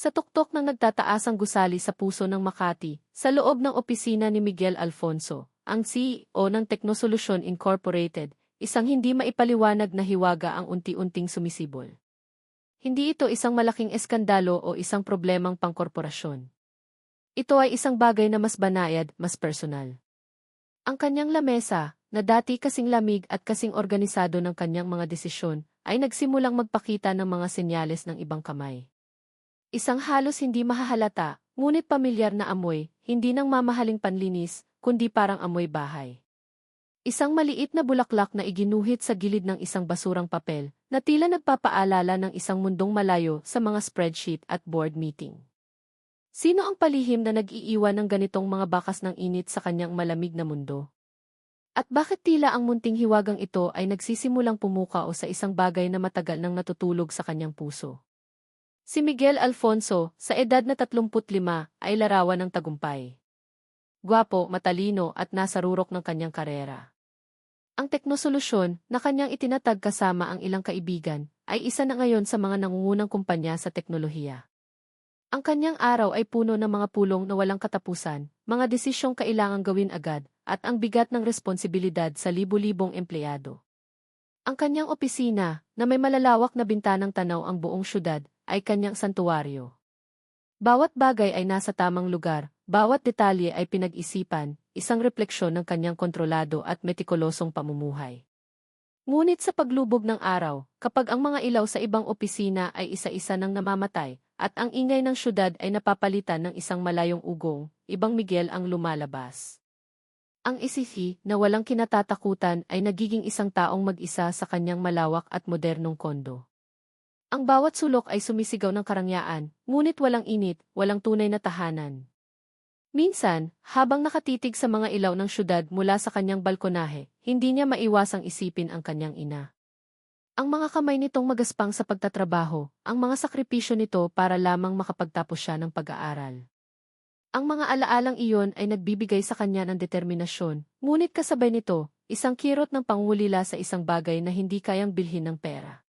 Sa tuktok ng nagtataasang gusali sa puso ng Makati, sa loob ng opisina ni Miguel Alfonso, ang CEO ng Technosolution Incorporated, isang hindi maipaliwanag na hiwaga ang unti-unting sumisibol. Hindi ito isang malaking eskandalo o isang problemang pangkorporasyon. Ito ay isang bagay na mas banayad, mas personal. Ang kanyang lamesa, na dati kasing lamig at kasing organisado ng kanyang mga desisyon, ay nagsimulang magpakita ng mga senyales ng ibang kamay. Isang halos hindi mahahalata, ngunit pamilyar na amoy, hindi ng mamahaling panlinis, kundi parang amoy bahay. Isang maliit na bulaklak na iginuhit sa gilid ng isang basurang papel, na tila nagpapaalala ng isang mundong malayo sa mga spreadsheet at board meeting. Sino ang palihim na nag-iiwan ng ganitong mga bakas ng init sa kanyang malamig na mundo? At bakit tila ang munting hiwagang ito ay nagsisimulang pumukao sa isang bagay na matagal nang natutulog sa kanyang puso? Si Miguel Alfonso, sa edad na 35, ay larawan ng tagumpay. Gwapo, matalino at nasa rurok ng kanyang karera. Ang teknosolusyon na kanyang itinatag kasama ang ilang kaibigan ay isa na ngayon sa mga nangungunang kumpanya sa teknolohiya. Ang kanyang araw ay puno ng mga pulong na walang katapusan, mga desisyong kailangang gawin agad, at ang bigat ng responsibilidad sa libu-libong empleyado. Ang kanyang opisina, na may malalawak na bintanang tanaw ang buong syudad, ay kanyang santuwaryo. Bawat bagay ay nasa tamang lugar, bawat detalye ay pinag-isipan, isang refleksyon ng kanyang kontrolado at metikulosong pamumuhay. Ngunit sa paglubog ng araw, kapag ang mga ilaw sa ibang opisina ay isa-isa nang namamatay, at ang ingay ng syudad ay napapalitan ng isang malayong ugong, ibang Miguel ang lumalabas. Ang isifi na walang kinatatakutan ay nagiging isang taong mag-isa sa kanyang malawak at modernong kondo. Ang bawat sulok ay sumisigaw ng karangyaan, ngunit walang init, walang tunay na tahanan. Minsan, habang nakatitig sa mga ilaw ng syudad mula sa kanyang balkonahe, hindi niya maiwasang isipin ang kanyang ina. Ang mga kamay nitong magaspang sa pagtatrabaho, ang mga sakripisyo nito para lamang makapagtapos siya ng pag-aaral. Ang mga alaalang iyon ay nagbibigay sa kanya ng determinasyon, ngunit kasabay nito, isang kirot ng pangulila sa isang bagay na hindi kayang bilhin ng pera.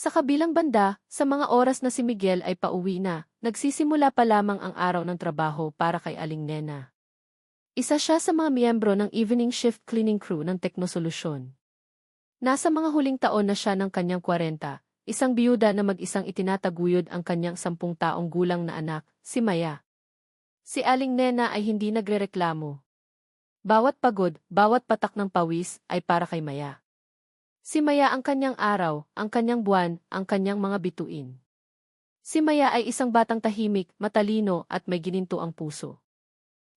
Sa kabilang banda, sa mga oras na si Miguel ay pauwi na, nagsisimula pa lamang ang araw ng trabaho para kay Aling Nena. Isa siya sa mga miyembro ng evening shift cleaning crew ng Teknosolusyon. Nasa mga huling taon na siya ng kanyang 40, isang biyuda na mag-isang itinataguyod ang kanyang sampung taong gulang na anak, si Maya. Si Aling Nena ay hindi nagrereklamo. Bawat pagod, bawat patak ng pawis ay para kay Maya. Si Maya ang kanyang araw, ang kanyang buwan, ang kanyang mga bituin. Si Maya ay isang batang tahimik, matalino at may gininto ang puso.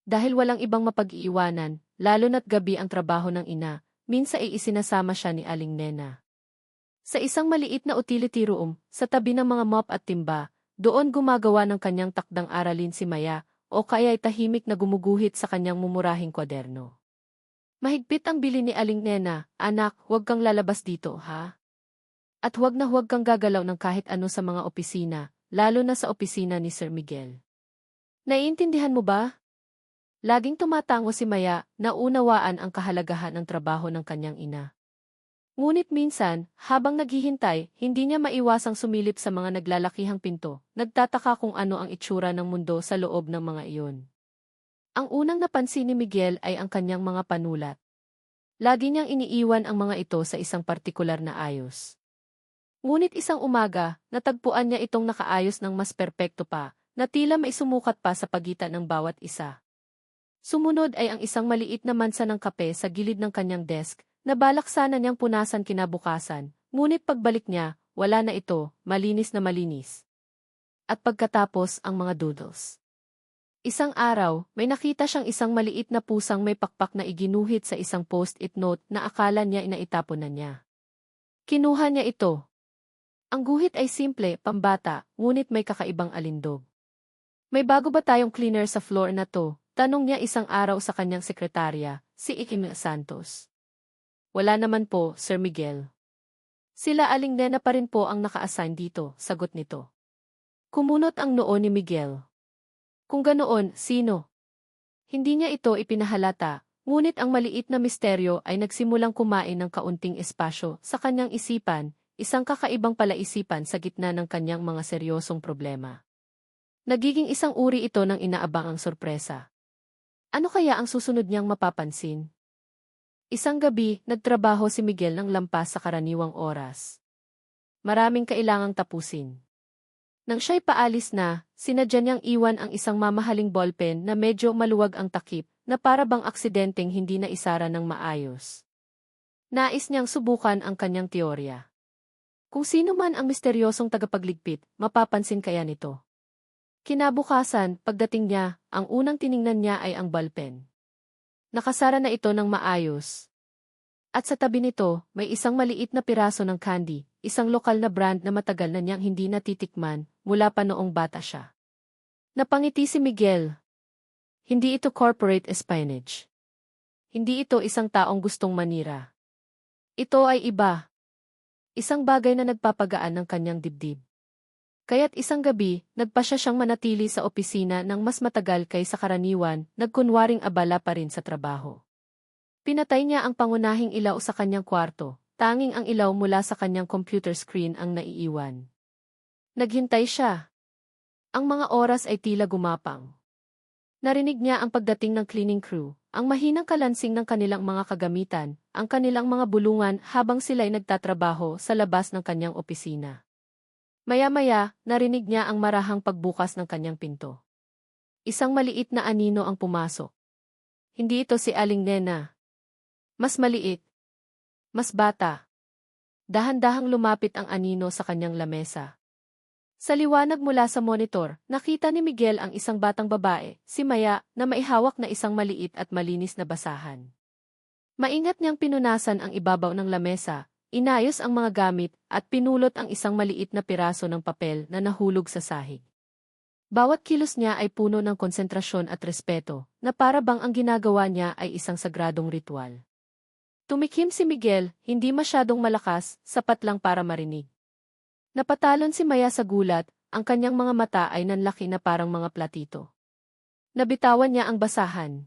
Dahil walang ibang mapag-iiwanan, lalo na't gabi ang trabaho ng ina, minsa ay isinasama siya ni Aling Nena. Sa isang maliit na utility room, sa tabi ng mga mop at timba, doon gumagawa ng kanyang takdang aralin si Maya, o kaya'y tahimik na gumuguhit sa kanyang mumurahing kwaderno. Mahigpit ang bili ni Aling Nena, anak, huwag kang lalabas dito, ha? At huwag na huwag kang gagalaw ng kahit ano sa mga opisina, lalo na sa opisina ni Sir Miguel. Naiintindihan mo ba? Laging tumatango si Maya na unawaan ang kahalagahan ng trabaho ng kanyang ina. Ngunit minsan, habang naghihintay, hindi niya maiwasang sumilip sa mga naglalakihang pinto, nagtataka kung ano ang itsura ng mundo sa loob ng mga iyon. Ang unang napansin ni Miguel ay ang kanyang mga panulat. Lagi niyang iniiwan ang mga ito sa isang partikular na ayos. Ngunit isang umaga, natagpuan niya itong nakaayos ng mas perpekto pa, na tila may sumukat pa sa pagitan ng bawat isa. Sumunod ay ang isang maliit na mansa ng kape sa gilid ng kanyang desk, na balak sana niyang punasan kinabukasan, ngunit pagbalik niya, wala na ito, malinis na malinis. At pagkatapos ang mga doodles. Isang araw, may nakita siyang isang maliit na pusang may pakpak na iginuhit sa isang post-it note na akala niya inaitapon na niya. Kinuha niya ito. Ang guhit ay simple, pambata, ngunit may kakaibang alindog. May bago ba tayong cleaner sa floor na to? Tanong niya isang araw sa kanyang sekretarya, si Ikim Santos. Wala naman po, Sir Miguel. Sila aling nena pa rin po ang naka-assign dito, sagot nito. Kumunot ang noo ni Miguel. Kung ganoon, sino? Hindi niya ito ipinahalata, ngunit ang maliit na misteryo ay nagsimulang kumain ng kaunting espasyo sa kanyang isipan, isang kakaibang palaisipan sa gitna ng kanyang mga seryosong problema. Nagiging isang uri ito ng inaabangang sorpresa. Ano kaya ang susunod niyang mapapansin? Isang gabi, nagtrabaho si Miguel ng lampas sa karaniwang oras. Maraming kailangang tapusin. Nang siya'y paalis na, sinadya niyang iwan ang isang mamahaling ballpen na medyo maluwag ang takip, na para bang aksidenteng hindi na isara ng maayos. Nais niyang subukan ang kanyang teorya. Kung sino man ang misteryosong tagapagligpit, mapapansin kaya nito. Kinabukasan, pagdating niya, ang unang tiningnan niya ay ang ballpen. Nakasara na ito ng maayos. At sa tabi nito, may isang maliit na piraso ng candy, isang lokal na brand na matagal na niyang hindi natitikman mula pa noong bata siya. Napangiti si Miguel. Hindi ito corporate espionage. Hindi ito isang taong gustong manira. Ito ay iba. Isang bagay na nagpapagaan ng kanyang dibdib. Kaya't isang gabi, nagpasya siyang manatili sa opisina ng mas matagal kaysa karaniwan, nagkunwaring abala pa rin sa trabaho. Pinatay niya ang pangunahing ilaw sa kanyang kwarto, tanging ang ilaw mula sa kanyang computer screen ang naiiwan. Naghintay siya. Ang mga oras ay tila gumapang. Narinig niya ang pagdating ng cleaning crew, ang mahinang kalansing ng kanilang mga kagamitan, ang kanilang mga bulungan habang sila'y nagtatrabaho sa labas ng kanyang opisina. Maya-maya, narinig niya ang marahang pagbukas ng kanyang pinto. Isang maliit na anino ang pumasok. Hindi ito si Aling Nena. Mas maliit. Mas bata. Dahan-dahang lumapit ang anino sa kanyang lamesa. Sa liwanag mula sa monitor, nakita ni Miguel ang isang batang babae, si Maya, na maihawak na isang maliit at malinis na basahan. Maingat niyang pinunasan ang ibabaw ng lamesa, Inayos ang mga gamit at pinulot ang isang maliit na piraso ng papel na nahulog sa sahig. Bawat kilos niya ay puno ng konsentrasyon at respeto, na para bang ang ginagawa niya ay isang sagradong ritual. Tumikim si Miguel, hindi masyadong malakas, sapat lang para marinig. Napatalon si Maya sa gulat, ang kanyang mga mata ay nanlaki na parang mga platito. Nabitawan niya ang basahan.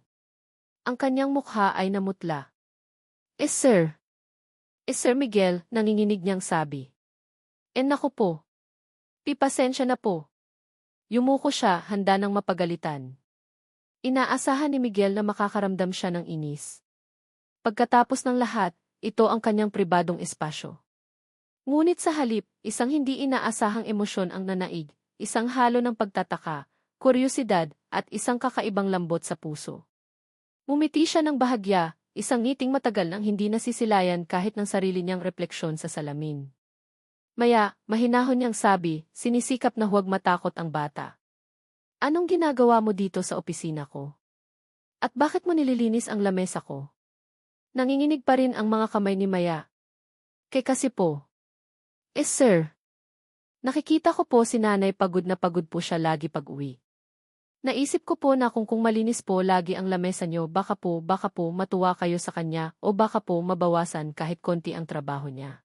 Ang kanyang mukha ay namutla. Eh sir, eh Sir Miguel, nanginginig niyang sabi. Eh naku po. Pipasensya na po. Yumuko siya, handa ng mapagalitan. Inaasahan ni Miguel na makakaramdam siya ng inis. Pagkatapos ng lahat, ito ang kanyang pribadong espasyo. Ngunit sa halip, isang hindi inaasahang emosyon ang nanaig, isang halo ng pagtataka, kuryosidad, at isang kakaibang lambot sa puso. Mumiti siya ng bahagya, Isang ngiting matagal nang hindi nasisilayan kahit ng sarili niyang refleksyon sa salamin. Maya, mahinahon niyang sabi, sinisikap na huwag matakot ang bata. Anong ginagawa mo dito sa opisina ko? At bakit mo nililinis ang lamesa ko? Nanginginig pa rin ang mga kamay ni Maya. Kay kasi po. Eh sir. Nakikita ko po si nanay pagod na pagod po siya lagi pag uwi. Naisip ko po na kung kung malinis po lagi ang lamesa nyo baka po baka po matuwa kayo sa kanya o baka po mabawasan kahit konti ang trabaho niya.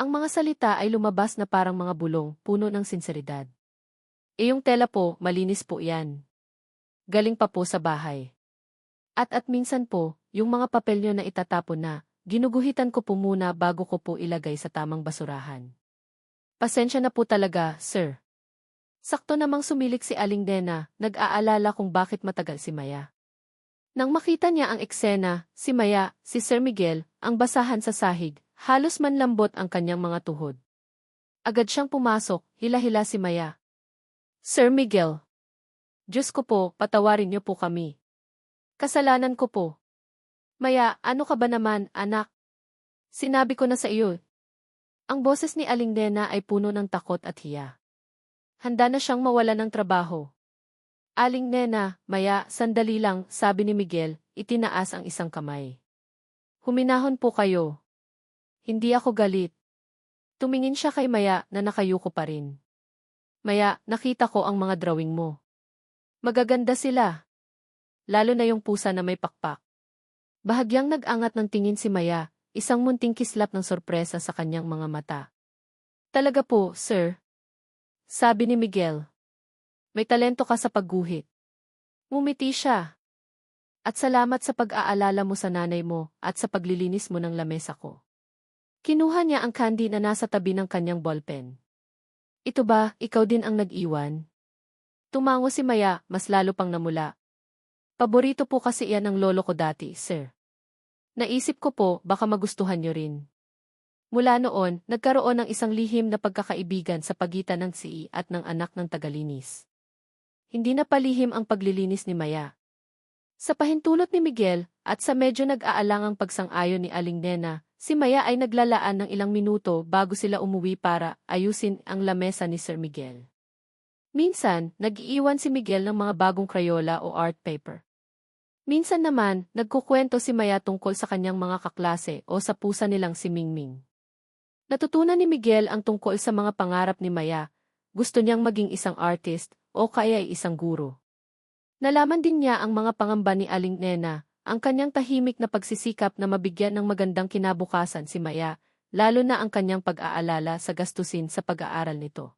Ang mga salita ay lumabas na parang mga bulong, puno ng sinseridad. E yung tela po, malinis po yan. Galing pa po sa bahay. At at minsan po, yung mga papel nyo na itatapon na, ginuguhitan ko po muna bago ko po ilagay sa tamang basurahan. Pasensya na po talaga, sir. Sakto namang sumilik si Aling Dena, nag-aalala kung bakit matagal si Maya. Nang makita niya ang eksena, si Maya, si Sir Miguel, ang basahan sa sahig, halos manlambot ang kanyang mga tuhod. Agad siyang pumasok, hila-hila si Maya. Sir Miguel. Diyos ko po, patawarin niyo po kami. Kasalanan ko po. Maya, ano ka ba naman, anak? Sinabi ko na sa iyo. Ang boses ni Aling Dena ay puno ng takot at hiya. Handa na siyang mawala ng trabaho. Aling Nena, maya, sandali lang, sabi ni Miguel, itinaas ang isang kamay. Huminahon po kayo. Hindi ako galit. Tumingin siya kay Maya na nakayuko pa rin. Maya, nakita ko ang mga drawing mo. Magaganda sila. Lalo na yung pusa na may pakpak. Bahagyang nag-angat ng tingin si Maya, isang munting kislap ng sorpresa sa kanyang mga mata. Talaga po, sir, sabi ni Miguel. May talento ka sa pagguhit. Ngumiti siya. At salamat sa pag-aalala mo sa nanay mo at sa paglilinis mo ng lamesa ko. Kinuha niya ang candy na nasa tabi ng kanyang ballpen. Ito ba, ikaw din ang nag-iwan? Tumango si Maya, mas lalo pang namula. Paborito po kasi iyan ng lolo ko dati, sir. Naisip ko po, baka magustuhan niyo rin. Mula noon, nagkaroon ng isang lihim na pagkakaibigan sa pagitan ng si at ng anak ng tagalinis. Hindi na palihim ang paglilinis ni Maya. Sa pahintulot ni Miguel, at sa medyo nag-aalangang pagsang-ayon ni Aling Nena, si Maya ay naglalaan ng ilang minuto bago sila umuwi para ayusin ang lamesa ni Sir Miguel. Minsan, nag-iiwan si Miguel ng mga bagong krayola o art paper. Minsan naman, nagkukwento si Maya tungkol sa kanyang mga kaklase o sa pusa nilang si Mingming. Natutunan ni Miguel ang tungkol sa mga pangarap ni Maya. Gusto niyang maging isang artist o kaya ay isang guro. Nalaman din niya ang mga pangamba ni Aling Nena, ang kanyang tahimik na pagsisikap na mabigyan ng magandang kinabukasan si Maya, lalo na ang kanyang pag-aalala sa gastusin sa pag-aaral nito.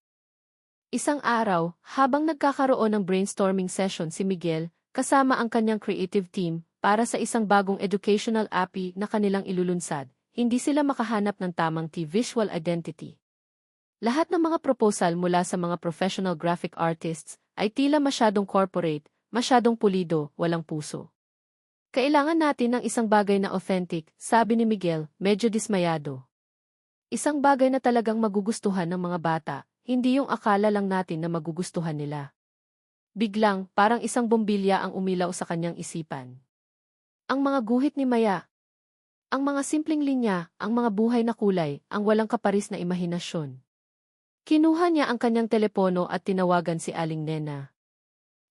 Isang araw, habang nagkakaroon ng brainstorming session si Miguel, kasama ang kanyang creative team, para sa isang bagong educational API na kanilang ilulunsad, hindi sila makahanap ng tamang T-visual identity. Lahat ng mga proposal mula sa mga professional graphic artists ay tila masyadong corporate, masyadong pulido, walang puso. Kailangan natin ng isang bagay na authentic, sabi ni Miguel, medyo dismayado. Isang bagay na talagang magugustuhan ng mga bata, hindi yung akala lang natin na magugustuhan nila. Biglang, parang isang bombilya ang umilaw sa kanyang isipan. Ang mga guhit ni Maya, ang mga simpleng linya, ang mga buhay na kulay, ang walang kaparis na imahinasyon. Kinuha niya ang kanyang telepono at tinawagan si Aling Nena.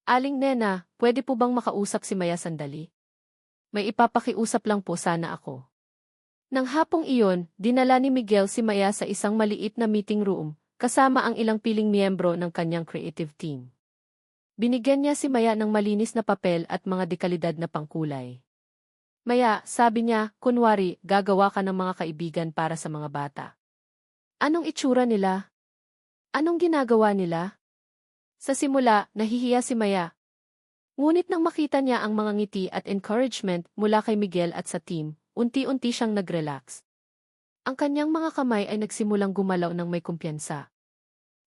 Aling Nena, pwede po bang makausap si Maya sandali? May ipapakiusap lang po sana ako. Nang hapong iyon, dinala ni Miguel si Maya sa isang maliit na meeting room, kasama ang ilang piling miyembro ng kanyang creative team. Binigyan niya si Maya ng malinis na papel at mga dekalidad na pangkulay. Maya, sabi niya, kunwari, gagawa ka ng mga kaibigan para sa mga bata. Anong itsura nila? Anong ginagawa nila? Sa simula, nahihiya si Maya. Ngunit nang makita niya ang mga ngiti at encouragement mula kay Miguel at sa team, unti-unti siyang nag-relax. Ang kanyang mga kamay ay nagsimulang gumalaw ng may kumpiyansa.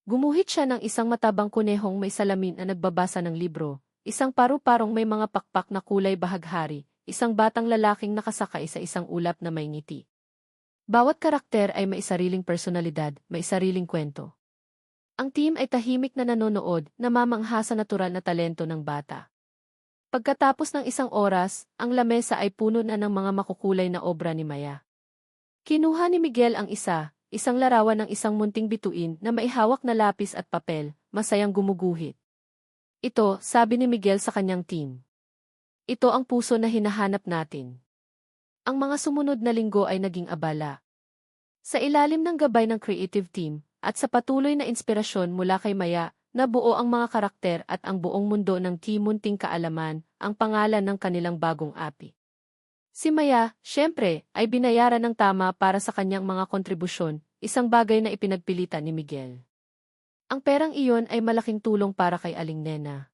Gumuhit siya ng isang matabang kunehong may salamin na nagbabasa ng libro, isang paru-parong may mga pakpak na kulay bahaghari, isang batang lalaking nakasakay sa isang ulap na may ngiti. Bawat karakter ay may sariling personalidad, may sariling kwento. Ang team ay tahimik na nanonood, namamangha sa natural na talento ng bata. Pagkatapos ng isang oras, ang lamesa ay puno na ng mga makukulay na obra ni Maya. Kinuha ni Miguel ang isa, isang larawan ng isang munting bituin na maihawak na lapis at papel, masayang gumuguhit. Ito, sabi ni Miguel sa kanyang team. Ito ang puso na hinahanap natin. Ang mga sumunod na linggo ay naging abala. Sa ilalim ng gabay ng creative team, at sa patuloy na inspirasyon mula kay Maya, nabuo ang mga karakter at ang buong mundo ng Timunting Kaalaman, ang pangalan ng kanilang bagong api. Si Maya, syempre, ay binayaran ng tama para sa kanyang mga kontribusyon, isang bagay na ipinagpilitan ni Miguel. Ang perang iyon ay malaking tulong para kay Aling Nena.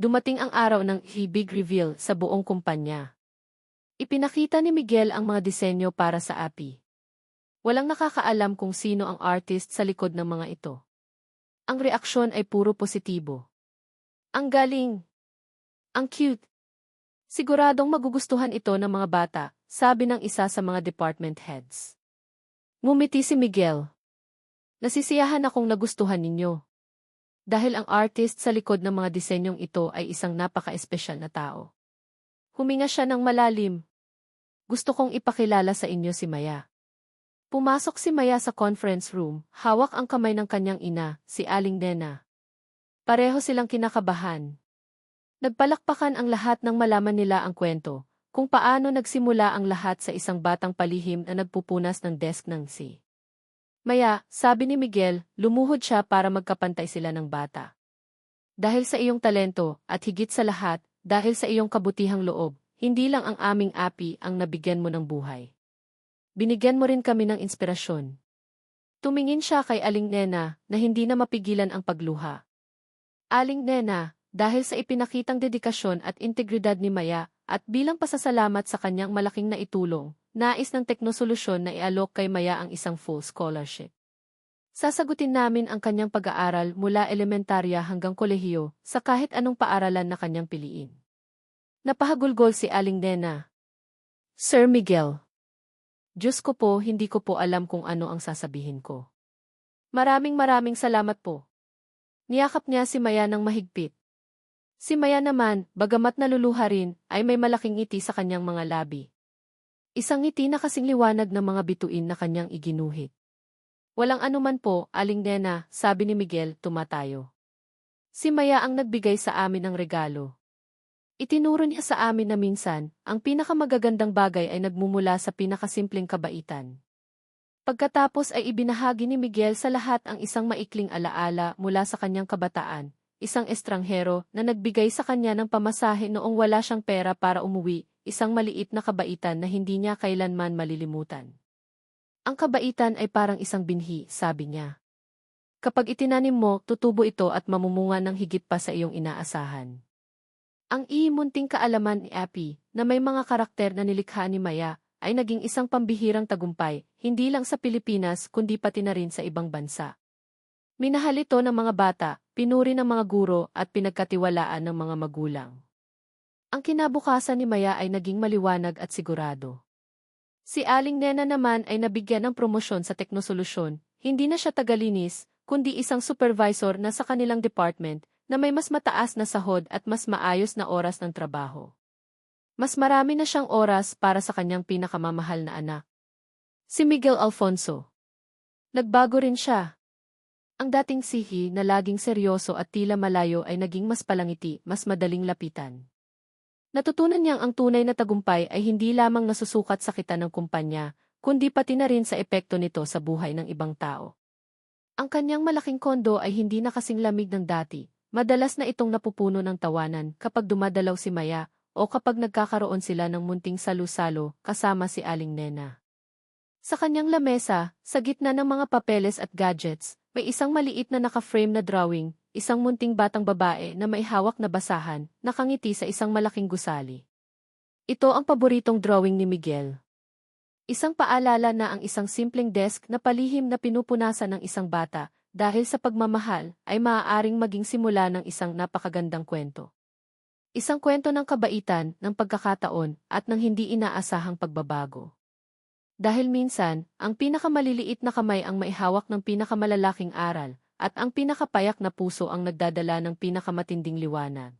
Dumating ang araw ng big reveal sa buong kumpanya. Ipinakita ni Miguel ang mga disenyo para sa API. Walang nakakaalam kung sino ang artist sa likod ng mga ito. Ang reaksyon ay puro positibo. Ang galing! Ang cute! Siguradong magugustuhan ito ng mga bata, sabi ng isa sa mga department heads. Ngumiti si Miguel. Nasisiyahan akong nagustuhan ninyo dahil ang artist sa likod ng mga disenyong ito ay isang napaka-espesyal na tao. Huminga siya ng malalim. Gusto kong ipakilala sa inyo si Maya. Pumasok si Maya sa conference room, hawak ang kamay ng kanyang ina, si Aling Nena. Pareho silang kinakabahan. Nagpalakpakan ang lahat ng malaman nila ang kwento, kung paano nagsimula ang lahat sa isang batang palihim na nagpupunas ng desk ng si. Maya, sabi ni Miguel, lumuhod siya para magkapantay sila ng bata. Dahil sa iyong talento, at higit sa lahat, dahil sa iyong kabutihang loob, hindi lang ang aming api ang nabigyan mo ng buhay. Binigyan mo rin kami ng inspirasyon. Tumingin siya kay Aling Nena na hindi na mapigilan ang pagluha. Aling Nena, dahil sa ipinakitang dedikasyon at integridad ni Maya, at bilang pasasalamat sa kanyang malaking naitulong, Nais ng teknosolusyon na ialok kay Maya ang isang full scholarship. Sasagutin namin ang kanyang pag-aaral mula elementarya hanggang kolehiyo sa kahit anong paaralan na kanyang piliin. Napahagulgol si Aling Nena. Sir Miguel. Diyos ko po, hindi ko po alam kung ano ang sasabihin ko. Maraming maraming salamat po. Niyakap niya si Maya ng mahigpit. Si Maya naman, bagamat naluluha rin, ay may malaking ngiti sa kanyang mga labi. Isang ngiti na kasing liwanag ng mga bituin na kanyang iginuhit. Walang anuman po, aling nena, sabi ni Miguel, tumatayo. Si Maya ang nagbigay sa amin ng regalo. Itinuro niya sa amin na minsan, ang pinakamagagandang bagay ay nagmumula sa pinakasimpleng kabaitan. Pagkatapos ay ibinahagi ni Miguel sa lahat ang isang maikling alaala mula sa kanyang kabataan, isang estranghero na nagbigay sa kanya ng pamasahe noong wala siyang pera para umuwi, isang maliit na kabaitan na hindi niya kailanman malilimutan. Ang kabaitan ay parang isang binhi, sabi niya. Kapag itinanim mo, tutubo ito at mamumunga ng higit pa sa iyong inaasahan. Ang iimunting kaalaman ni Appy, na may mga karakter na nilikha ni Maya, ay naging isang pambihirang tagumpay, hindi lang sa Pilipinas kundi pati na rin sa ibang bansa. Minahal ito ng mga bata, pinuri ng mga guro at pinagkatiwalaan ng mga magulang. Ang kinabukasan ni Maya ay naging maliwanag at sigurado. Si Aling Nena naman ay nabigyan ng promosyon sa teknosolusyon, hindi na siya tagalinis, kundi isang supervisor na sa kanilang department, na may mas mataas na sahod at mas maayos na oras ng trabaho. Mas marami na siyang oras para sa kanyang pinakamamahal na anak. Si Miguel Alfonso. Nagbago rin siya. Ang dating sihi na laging seryoso at tila malayo ay naging mas palangiti, mas madaling lapitan. Natutunan niyang ang tunay na tagumpay ay hindi lamang nasusukat sa kita ng kumpanya, kundi pati na rin sa epekto nito sa buhay ng ibang tao. Ang kanyang malaking kondo ay hindi na kasing lamig ng dati, madalas na itong napupuno ng tawanan kapag dumadalaw si Maya o kapag nagkakaroon sila ng munting salu-salo kasama si Aling Nena. Sa kanyang lamesa, sa gitna ng mga papeles at gadgets, may isang maliit na naka-frame na drawing, isang munting batang babae na may hawak na basahan, nakangiti sa isang malaking gusali. Ito ang paboritong drawing ni Miguel. Isang paalala na ang isang simpleng desk na palihim na pinupunasan ng isang bata, dahil sa pagmamahal, ay maaaring maging simula ng isang napakagandang kwento. Isang kwento ng kabaitan, ng pagkakataon, at ng hindi inaasahang pagbabago. Dahil minsan, ang pinakamaliliit na kamay ang maihawak ng pinakamalalaking aral, at ang pinakapayak na puso ang nagdadala ng pinakamatinding liwanag.